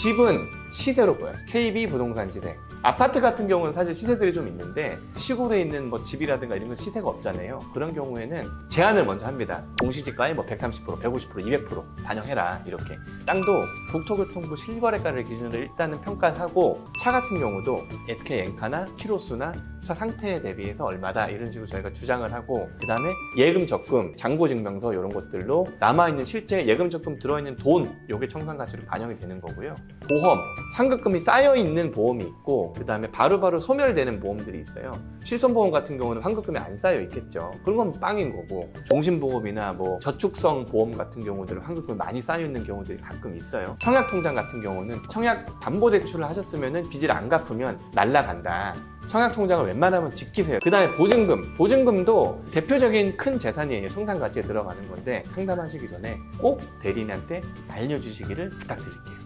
집은 시세로 보여요. KB 부동산 시세. 아파트 같은 경우는 사실 시세들이 좀 있는데 시골에 있는 뭐 집이라든가 이런 건 시세가 없잖아요. 그런 경우에는 제한을 먼저 합니다. 공시지가의 뭐 130%, 150%, 200% 반영해라 이렇게. 땅도 국토교통부 실거래가를 기준으로 일단은 평가를 하고 차 같은 경우도 SK 엔카나 키로수나 차 상태에 대비해서 얼마다 이런 식으로 저희가 주장을 하고 그 다음에 예금 적금, 잔고 증명서 이런 것들로 남아있는 실제 예금 적금 들어있는 돈 요게 청산 가치로 반영이 되는 거고요. 보험, 환급금이 쌓여 있는 보험이 그 다음에 바로바로 소멸되는 보험들이 있어요. 실손보험 같은 경우는 환급금이 안 쌓여 있겠죠. 그런 건 빵인 거고 종신보험이나 뭐 저축성 보험 같은 경우들은 환급금이 많이 쌓여 있는 경우들이 가끔 있어요. 청약통장 같은 경우는 청약 담보대출을 하셨으면 빚을 안 갚으면 날라간다. 청약통장을 웬만하면 지키세요. 그 다음에 보증금. 보증금도 대표적인 큰 재산이에요. 청산가치에 들어가는 건데 상담하시기 전에 꼭 대리인한테 알려주시기를 부탁드릴게요.